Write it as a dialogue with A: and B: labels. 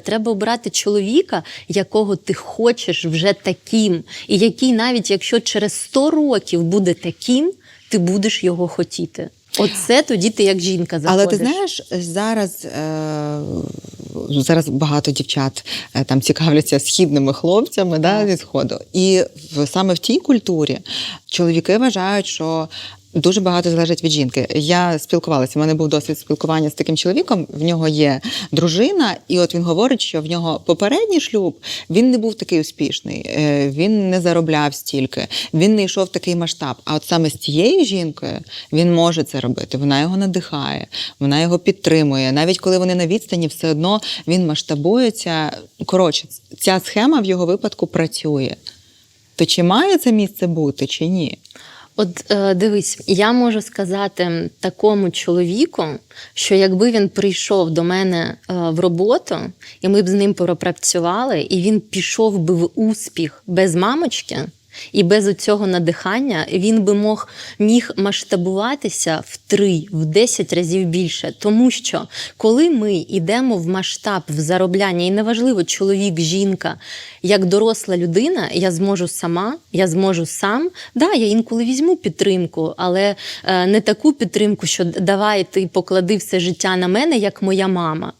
A: Треба обрати чоловіка, якого ти хочеш вже таким, і який, навіть якщо через 100 років буде таким, ти будеш його хотіти. Оце тоді ти як жінка заходиш.
B: Але ти знаєш, зараз, е, зараз багато дівчат е, там цікавляться східними хлопцями да, зі сходу. І в, саме в тій культурі чоловіки вважають, що. Дуже багато залежить від жінки. Я спілкувалася. У мене був досвід спілкування з таким чоловіком. В нього є дружина, і от він говорить, що в нього попередній шлюб він не був такий успішний, е, він не заробляв стільки, він не йшов в такий масштаб. А от саме з цією жінкою він може це робити. Вона його надихає, вона його підтримує. Навіть коли вони на відстані, все одно він масштабується. Коротше, ця схема в його випадку працює. То чи має це місце бути, чи ні?
A: От е, дивись, я можу сказати такому чоловіку, що якби він прийшов до мене е, в роботу, і ми б з ним пропрацювали, і він пішов би в успіх без мамочки. І без цього надихання він би мог міг масштабуватися в три, в 10 разів більше. Тому що коли ми йдемо в масштаб в заробляння, і неважливо, чоловік, жінка, як доросла людина, я зможу сама, я зможу сам. Да, я інколи візьму підтримку, але е, не таку підтримку, що давай ти поклади все життя на мене, як моя мама.